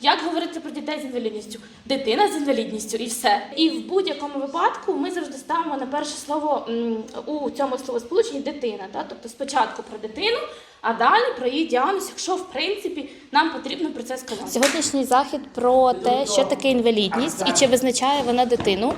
Як говорити про дітей з інвалідністю? Дитина з інвалідністю і все. І в будь-якому випадку ми завжди ставимо на перше слово у цьому словосполученні дитина. Та? Тобто спочатку про дитину, а далі про її діагноз, якщо в принципі нам потрібно про це сказати. Сьогоднішній захід про те, що таке інвалідність і чи визначає вона дитину.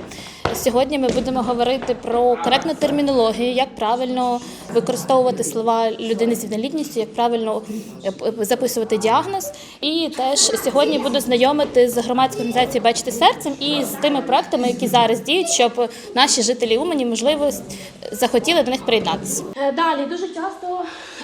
Сьогодні ми будемо говорити про коректну термінологію, як правильно використовувати слова людини з інвалідністю, як правильно е, записувати діагноз. І теж сьогодні буду знайомити з громадською організацією Бачити серцем і з тими проектами, які зараз діють, щоб наші жителі Умані можливо захотіли до них приєднатися. Е, Далі дуже часто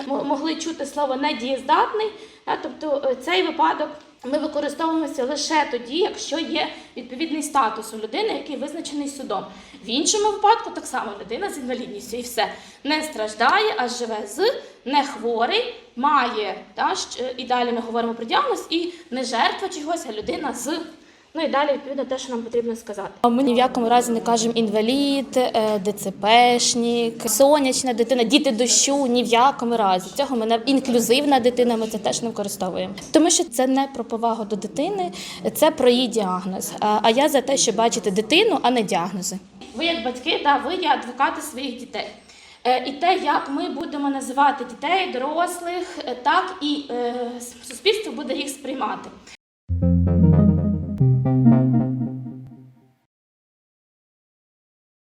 м- могли чути слово недієздатний, да, тобто е, цей випадок ми використовуємося лише тоді, якщо є відповідний статус у людини, який визначений судом. В іншому випадку так само людина з інвалідністю і все не страждає, а живе з не хворий, має та, щ- і далі ми говоримо про діагноз, і не жертва чогось, а людина з. Ну і далі відповідно те, що нам потрібно сказати. Ми ні в якому разі не кажемо інвалід, е, ДЦПшник, сонячна дитина, діти дощу. Ні в якому разі. Цього ми не інклюзивна дитина. Ми це теж не використовуємо. Тому що це не про повагу до дитини, це про її діагноз. А я за те, щоб бачити дитину, а не діагнози. Ви як батьки, та ви є адвокати своїх дітей. Е, І те, як ми будемо називати дітей, дорослих, е, так і суспільство буде їх сприймати. Thank you.